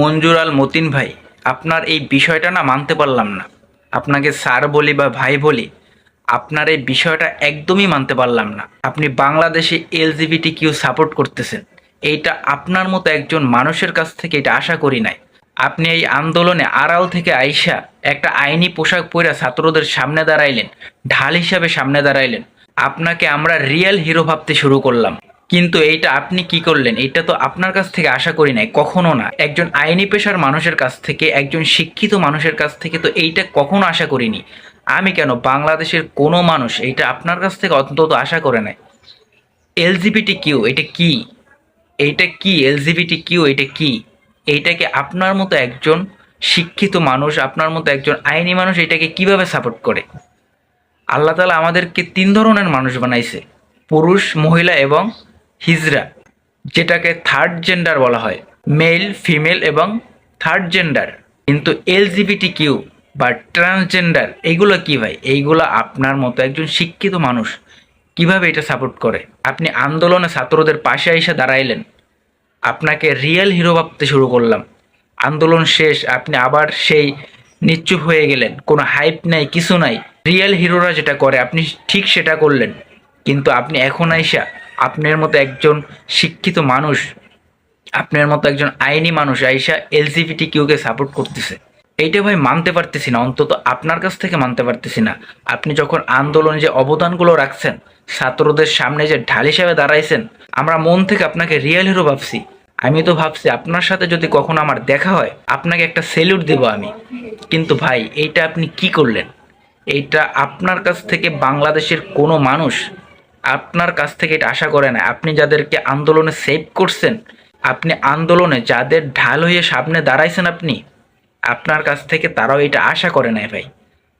মঞ্জুর আল মতিন ভাই, আপনার এই বিষয়টা না মানতে পারলাম না। আপনাকে স্যার বলি বা ভাই বলি, আপনার এই বিষয়টা একদমই মানতে পারলাম না। আপনি বাংলাদেশে এলজিবিটি কিউ সাপোর্ট করতেছেন। এইটা আপনার মতো একজন মানুষের কাছ থেকে এটা আশা করি নাই। আপনি এই আন্দোলনে আড়াল থেকে আইসা একটা আইনি পোশাক পরে ছাত্রদের সামনে দাঁড়াইলেন, ঢাল হিসাবে সামনে দাঁড়াইলেন। আপনাকে আমরা রিয়েল হিরো ভাবতে শুরু করলাম। কিন্তু এইটা আপনি কি করলেন? এটা তো আপনার কাছ থেকে আশা করি নাই, কখনো না। একজন আইনি পেশার মানুষের কাছ থেকে, একজন শিক্ষিত মানুষের কাছ থেকে তো এইটা কখনো আশা করিনি। আমি কেন? বাংলাদেশের কোনো মানুষ এইটা আপনার কাছ থেকে অন্তত আশা করে নাই। এলজিবিটি কিউ এটা কি? এইটা কি? এলজিবিটি কিউ এটা কি? এইটাকে আপনার মতো একজন শিক্ষিত মানুষ, আপনার মতো একজন আইনি মানুষ এটাকে কীভাবে সাপোর্ট করে? আল্লাহ তালা আমাদেরকে তিন ধরনের মানুষ বানাইছে, পুরুষ, মহিলা এবং হিজরা, যেটাকে থার্ড জেন্ডার বলা হয় মেল ফিমেল এবং থার্ড জেন্ডার কিন্তু এলজিবিটি কিউ বা ট্রান্সজেন্ডার এইগুলো কি ভাই? এইগুলো আপনার মতো একজন শিক্ষিত মানুষ কীভাবে এটা সাপোর্ট করে? আপনি আন্দোলনে ছাত্রদের পাশে এসে দাঁড়াইলেন। আপনাকে রিয়েল হিরো ভাবতে শুরু করলাম। আন্দোলন শেষ, আপনি আবার সেই নিশ্চুপ হয়ে গেলেন। কোনো হাইপ নাই, কিছু নাই। রিয়েল হিরোরা যেটা করে, আপনি ঠিক সেটা করলেন। কিন্তু আপনি এখন আইসা আপনার মতো একজন শিক্ষিত মানুষ, আপনার মতো একজন আইনি মানুষ আইসা এলজিবিটি কিউকে সাপোর্ট করতেছে। এইটা ভাই মানতে পারতেছি না, অন্তত আপনার কাছ থেকে মানতে পারতেছি না। আপনি যখন আন্দোলনে যে অবদানগুলো রাখছেন, ছাত্রদের সামনে যে ঢাল হিসাবে দাঁড়াইছেন, আমরা মন থেকে আপনাকে রিয়েল হিরো ভাবছি। আমি তো ভাবছি আপনার সাথে যদি কখনো আমার দেখা হয়, আপনাকে একটা সেলুট দেবো আমি। কিন্তু ভাই, এইটা আপনি কি করলেন? এইটা আপনার কাছ থেকে বাংলাদেশের কোনো মানুষ আপনার কাছ থেকে এটা আশা করে না আপনি যাদেরকে আন্দোলনে সেভ করছেন, আপনি আন্দোলনে যাদের ঢাল হয়ে সামনে দাঁড়াইছেন আপনি, আপনার কাছ থেকে তারাও এটা আশা করে নাই ভাই।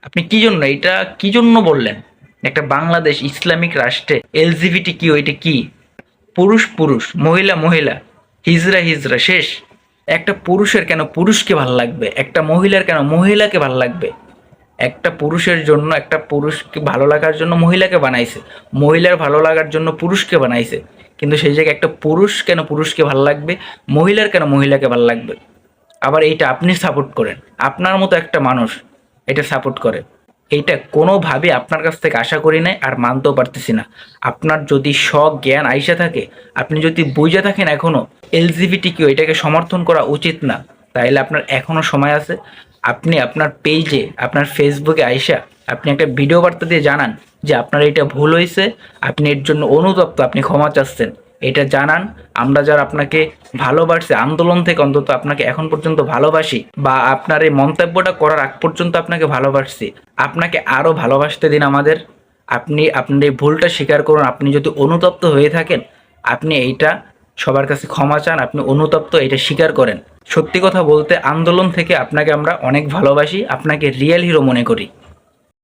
আপনি কি জন্য, এটা কি জন্য বললেন? একটা বাংলাদেশ ইসলামিক রাষ্ট্রে এলজিবিটি কি, ওইটা কি? পুরুষ পুরুষ, মহিলা মহিলা, হিজরা হিজরা, শেষ। একটা পুরুষের কেন পুরুষকে ভালো লাগবে? একটা মহিলার কেন মহিলাকে ভালো লাগবে? একটা পুরুষের জন্য, একটা পুরুষকে ভালো লাগার জন্য মহিলাকে বানাইছে। মহিলার ভালো লাগার জন্য পুরুষকে বানাইছে। কিন্তু সেই জায়গায় একটা পুরুষ কেন পুরুষকে ভালো লাগবে? মহিলার কেন মহিলাকে ভালো লাগবে? আবার এইটা আপনি সাপোর্ট করেন। আপনার মতো একটা মানুষ এটা সাপোর্ট করে। এইটা কোনোভাবে আপনার কাছ থেকে আশা করি নাই আর মানতেও পারতেছি না। আপনার যদি জ্ঞান আইসা থাকে, আপনি যদি বুঝে থাকেন এখনও এলজিবিটি কিউ এটাকে সমর্থন করা উচিত না, তাইলে আপনার এখনও সময় আছে। আপনি আপনার পেজে আপনার ফেসবুকে আইসা আপনি একটা ভিডিও বার্তা দিয়ে জানান যে আপনার এটা ভুল হয়েছে, আপনি এর জন্য অনুতপ্ত, আপনি ক্ষমা চাচ্ছেন। এটা জানান, আমরা যারা আপনাকে ভালোবাসছে আন্দোলন থেকে অন্তত আপনাকে এখন পর্যন্ত ভালোবাসি বা আপনার এই মন্তব্যটা করার আগ পর্যন্ত আপনাকে ভালোবাসছি, আপনাকে আরও ভালোবাসতে দিন আমাদের। আপনি আপনার এই ভুলটা স্বীকার করুন, আপনি যদি অনুতপ্ত হয়ে থাকেন, আপনি এইটা সবার কাছে ক্ষমা চান, আপনি অনুতপ্ত, এটা স্বীকার করেন। সত্যি কথা বলতে, আন্দোলন থেকে আপনাকে আমরা অনেক ভালোবাসি, আপনাকে রিয়েল হিরো মনে করি।